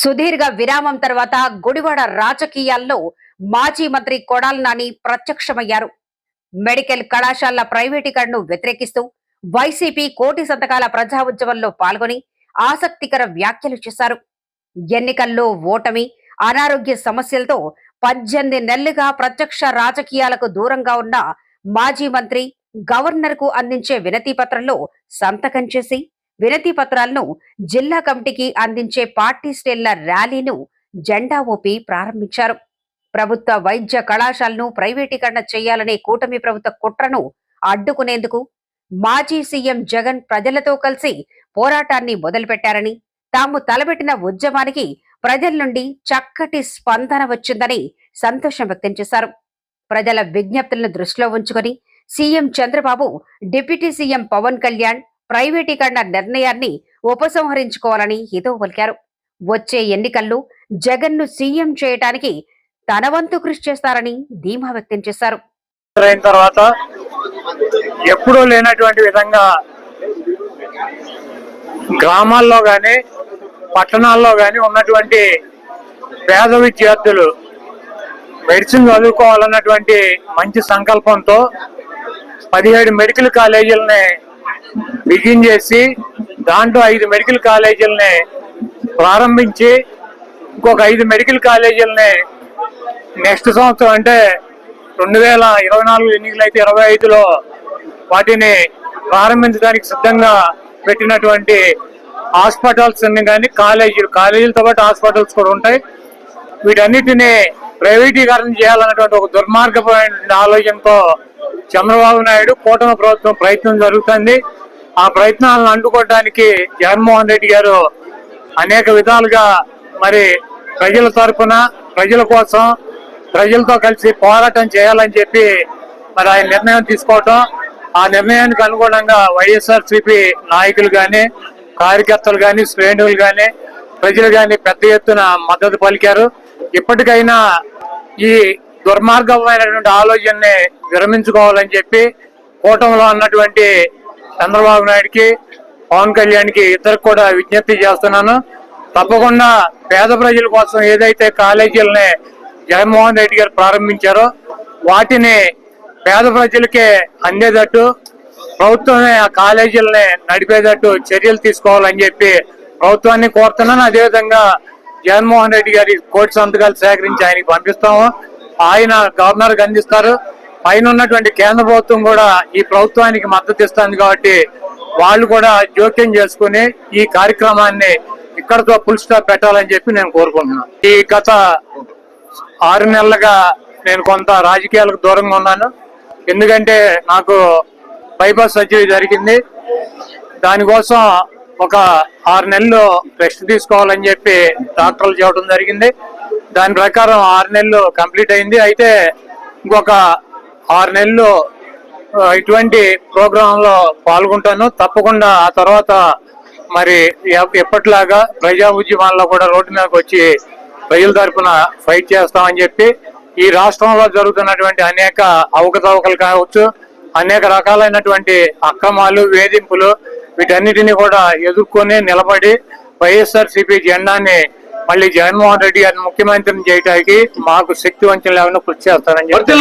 సుదీర్ఘ విరామం తర్వాత గుడివాడ రాజకీయాల్లో మాజీ మంత్రి కొడాల నాని ప్రత్యక్షమయ్యారు. మెడికల్ కళాశాలల ప్రైవేటీకరణను వ్యతిరేకిస్తూ వైసీపీ కోటి సంతకాల ప్రజా ఉద్యమంలో పాల్గొని ఆసక్తికర వ్యాఖ్యలు చేశారు. ఎన్నికల్లో ఓటమి అనారోగ్య సమస్యలతో పద్దెనిమిది నెలలుగా ప్రత్యక్ష రాజకీయాలకు దూరంగా ఉన్న మాజీ మంత్రి గవర్నర్కు అందించే వినతి పత్రంలో సంతకం చేసి వినతి పత్రాలను జిల్లా కమిటీకి అందించే పార్టీ శ్రేణుల ర్యాలీను జెండా ఊపి ప్రారంభించారు. ప్రభుత్వ వైద్య కళాశాలను ప్రైవేటీకరణ చేయాలనే కూటమి ప్రభుత్వ కుట్రను అడ్డుకునేందుకు మాజీ సీఎం జగన్ ప్రజలతో కలిసి పోరాటాన్ని మొదలుపెట్టారని తాము తలబెట్టిన ఉద్యమానికి ప్రజల నుండి చక్కటి స్పందన వచ్చిందని సంతోషం వ్యక్తం చేశారు. ప్రజల విజ్ఞప్తులను దృష్టిలో ఉంచుకొని CM Chandrababu deputy CM Pawan Kalyan ప్రైవేటీకరణ నిర్ణయాన్ని ఉపసంహరించుకోవాలని హితవు పలికారు. వచ్చే ఎన్నికల్లో జగన్ను సీఎం చేయటానికి తన వంతు కృషి చేస్తారని ధీమా వ్యక్తం చేశారు. అయిన తర్వాత ఎప్పుడూ లేనటువంటి విధంగా గ్రామాల్లో కానీ పట్టణాల్లో కానీ ఉన్నటువంటి పేద విద్యార్థులు మెడిసిన్ చదువుకోవాలన్నటువంటి మంచి సంకల్పంతో పదిహేడు మెడికల్ కాలేజీలని బిగిన్ చేసి దాంట్లో ఐదు మెడికల్ కాలేజీలని ప్రారంభించి ఇంకొక ఐదు మెడికల్ కాలేజీలని నెక్స్ట్ సంవత్సరం అంటే రెండు వేల ఇరవై నాలుగు ఎన్నికలు అయితే ఇరవై ఐదులో వాటిని ప్రారంభించడానికి సిద్ధంగా పెట్టినటువంటి హాస్పిటల్స్ కానీ కాలేజీలు కాలేజీలతో పాటు హాస్పిటల్స్ కూడా ఉంటాయి. వీటన్నిటిని ప్రైవేటీకరణ చేయాలన్నటువంటి ఒక దుర్మార్గమైన ఆలోచనతో చంద్రబాబు నాయుడు కూటమి ప్రభుత్వం ప్రయత్నం జరుగుతుంది. ఆ ప్రయత్నాలను అడ్డుకోవడానికి జగన్మోహన్ రెడ్డి గారు అనేక విధాలుగా మరి ప్రజల తరఫున ప్రజల కోసం ప్రజలతో కలిసి పోరాటం చేయాలని చెప్పి మరి ఆయన నిర్ణయం తీసుకోవటం. ఆ నిర్ణయానికి అనుగుణంగా వైఎస్ఆర్ నాయకులు కానీ కార్యకర్తలు కానీ శ్రేణులు కానీ ప్రజలు కానీ పెద్ద ఎత్తున మద్దతు పలికారు. ఇప్పటికైనా ఈ దుర్మార్గమైనటువంటి ఆలోచనని విరమించుకోవాలని చెప్పి కూటమిలో ఉన్నటువంటి చంద్రబాబు నాయుడికి పవన్ కళ్యాణ్కి ఇద్దరికి కూడా విజ్ఞప్తి చేస్తున్నాను. తప్పకుండా పేద ప్రజల కోసం ఏదైతే కాలేజీలని జగన్మోహన్ రెడ్డి గారు ప్రారంభించారో వాటిని పేద ప్రజలకే అందేటట్టు ప్రభుత్వమే ఆ కాలేజీలని నడిపేటట్టు చర్యలు తీసుకోవాలని చెప్పి ప్రభుత్వాన్ని కోరుతున్నాను. అదేవిధంగా జగన్మోహన్ రెడ్డి గారి కోటి సంతకాలు సేకరించి ఆయనకి పంపిస్తాము. ఆయన గవర్నర్ అందిస్తారు పైన ఉన్నటువంటి కేంద్ర ప్రభుత్వం కూడా ఈ ప్రభుత్వానికి మద్దతు ఇస్తుంది కాబట్టి వాళ్ళు కూడా జోక్యం చేసుకుని ఈ కార్యక్రమాన్ని ఇక్కడతో ఫుల్ స్టాప్ పెట్టాలని చెప్పి నేను కోరుకుంటున్నాను ఈ గత ఆరు నెలలుగా నేను కొంత రాజకీయాలకు దూరంగా ఉన్నాను. ఎందుకంటే నాకు బైపాస్ సర్జరీ జరిగింది. దానికోసం ఒక ఆరు నెలలు రెస్ట్ తీసుకోవాలని చెప్పి డాక్టర్లు చెప్పడం జరిగింది. దాని ప్రకారం ఆరు నెలలు కంప్లీట్ అయింది. అయితే ఇంకొక ఆరు నెలలు ఇటువంటి ప్రోగ్రాంలో పాల్గొంటాను. తప్పకుండా ఆ తర్వాత మరి ఎప్పటిలాగా ప్రజా ఉద్యమాల్లో కూడా రోడ్డు మీదకి వచ్చి ప్రజల తరపున ఫైట్ చేస్తామని చెప్పి ఈ రాష్ట్రంలో జరుగుతున్నటువంటి అనేక అవకతవకలు కావచ్చు అనేక రకాలైనటువంటి అక్రమాలు వేధింపులు వీటన్నిటిని కూడా ఎదుర్కొని నిలబడి వైఎస్ఆర్సీపీ జెండాన్ని జెండాని మళ్ళీ జగన్మోహన్ రెడ్డి గారిని ముఖ్యమంత్రిని చేయడానికి మాకు శక్తి వంచన లేకుండా కృషి చేస్తారని చెప్పి